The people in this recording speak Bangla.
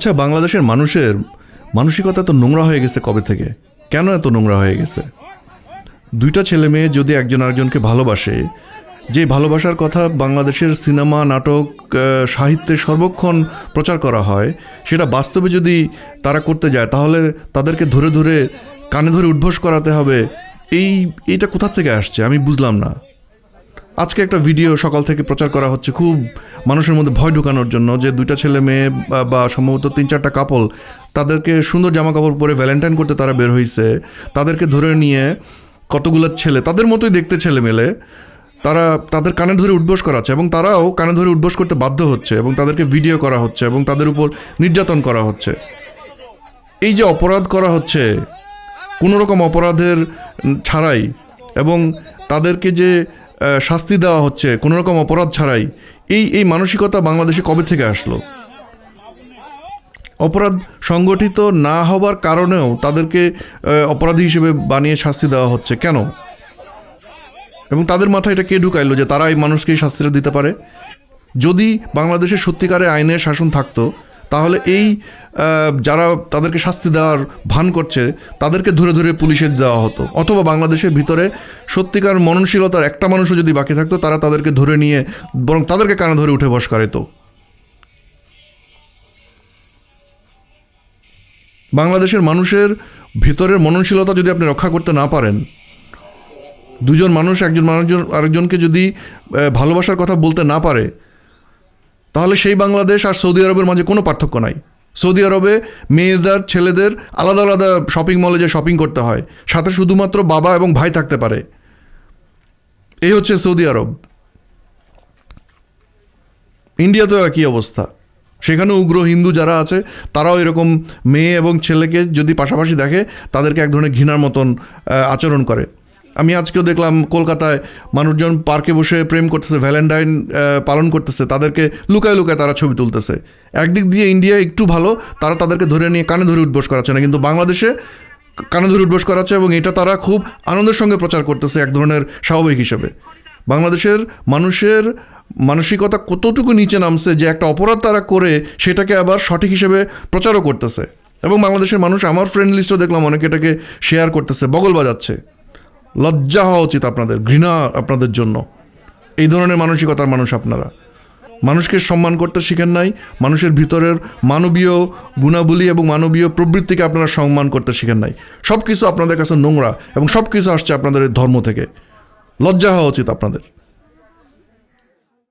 আচ্ছা বাংলাদেশের মানুষের মানসিকতা তো নোংরা হয়ে গেছে কবে থেকে? কেন এত নোংরা হয়ে গেছে? দুইটা ছেলে মেয়ে যদি একজন আরেকজনকে ভালোবাসে, যে ভালোবাসার কথা বাংলাদেশের সিনেমা, নাটক সাহিত্যে সর্বক্ষণ প্রচার করা হয়, সেটা বাস্তবে যদি তারা করতে যায়, তাহলে তাদেরকে ধরে ধরে কানে ধরে উদ্ভোস করাতে হবে। এই, এইটা কোথা থেকে আসছে? আমি বুঝলাম না। আজকে একটা ভিডিও সকাল থেকে প্রচার করা হচ্ছে খুব মানুষের মধ্যে ভয় ঢুকানোর জন্য যে দুইটা ছেলে মেয়ে বা- সম্ভবত তিন চারটা কাপল তাদেরকে সুন্দর জামা কাপড় পরে ভ্যালেন্টাইন করতে তারা বের হয়েছে তাদেরকে ধরে নিয়ে কতগুলো ছেলে, তাদের মতোই দেখতে ছেলে মেলে। তারা, তাদের কানে ধরে উঠবোস করাচ্ছে এবং তারাও কানে ধরে উঠবোস করতে বাধ্য হচ্ছে এবং তাদেরকে ভিডিও করা হচ্ছে এবং তাদের উপর নির্যাতন করা হচ্ছে। এই যে অপরাধ করা হচ্ছে, কোনো রকম অপরাধের ছাড়াই এবং তাদেরকে যে শাস্তি দেওয়া হচ্ছে, কোনো রকম অপরাধ ছাড়াই। এই এই মানসিকতা বাংলাদেশে কবে থেকে আসলো? অপরাধ সংগঠিত না হবার কারণেও তাদেরকে অপরাধী হিসেবে বানিয়ে শাস্তি দেওয়া হচ্ছে। কেন? এবং তাদের মাথায় এটা কে ঢুকাইলো যে তারা এই মানুষকে এই শাস্তিটা দিতে পারে? যদি বাংলাদেশে সত্যিকারে আইনের শাসন থাকতো তাহলে এই যারা তাদেরকে শাস্তি দেওয়ার ভান করছে, তাদেরকে ধরে ধরে পুলিশে দেওয়া হতো। অথবা বাংলাদেশের ভিতরে সত্যিকার মননশীলতার একটা মানুষও যদি বাকি থাকতো, তারা তাদেরকে ধরে নিয়ে, বরং তাদেরকে কানে ধরে উঠে বস করাইতো বাংলাদেশের মানুষের ভিতরের মননশীলতা যদি আপনি রক্ষা করতে না পারেন, দুজন মানুষ, একজন মানুষজন, আরেকজনকে যদি ভালোবাসার কথা বলতে না পারে তাহলে সেই বাংলাদেশ আর সৌদি আরবের মাঝে কোনো পার্থক্য নাই। সৌদি আরবে মেয়েদের, ছেলেদের আলাদা আলাদা শপিং মলে যে শপিং করতে হয়, সাথে শুধুমাত্র বাবা এবং ভাই থাকতে পারে। এই হচ্ছে সৌদি আরব। ইন্ডিয়াতেও একই অবস্থা। সেখানে উগ্র হিন্দু যারা আছে, তারাও এরকম মেয়ে এবং ছেলেকে যদি পাশাপাশি দেখে, তাদেরকে এক ধরনের ঘৃণার মতন আচরণ করে। আমি আজকেও দেখলাম কলকাতায় মানুষজন পার্কে বসে প্রেম করতেছে ভ্যালেন্টাইন পালন করতেছে, তাদেরকে লুকায় লুকায় তারা ছবি তুলতেছে। একদিক দিয়ে ইন্ডিয়া একটু ভালো, তারা তাদেরকে ধরে নিয়ে কানে ধরে উঠবোস করাচ্ছে না, কিন্তু বাংলাদেশে কানে ধরে উঠবোস করাচ্ছে এবং এটা তারা খুব আনন্দের সঙ্গে প্রচার করতেছে এক ধরনের স্বাভাবিক হিসেবে। বাংলাদেশের মানুষের মানসিকতা কতটুকু নিচে নামছে যে একটা অপরাধ তারা করে সেটাকে আবার সঠিক হিসেবে প্রচারও করতেছে। এবং বাংলাদেশের মানুষ আমার ফ্রেন্ড লিস্টও দেখলাম অনেকে এটাকে শেয়ার করতেছে, বগল বাজাচ্ছে। লজ্জা হওয়া উচিত আপনাদের, ঘৃণা আপনাদের জন্য। এই ধরনের মানসিকতার মানুষ আপনারা। মানুষকে সম্মান করতে শিখেন নাই, মানুষের ভিতরের মানবীয় গুণাবলী এবং মানবীয় প্রবৃত্তিকে আপনারা সম্মান করতে শিখেন নাই। সব কিছু আপনাদের কাছে নোংরা এবং সব কিছু আসছে আপনাদের ধর্ম থেকে। লজ্জা হওয়া উচিত আপনাদের।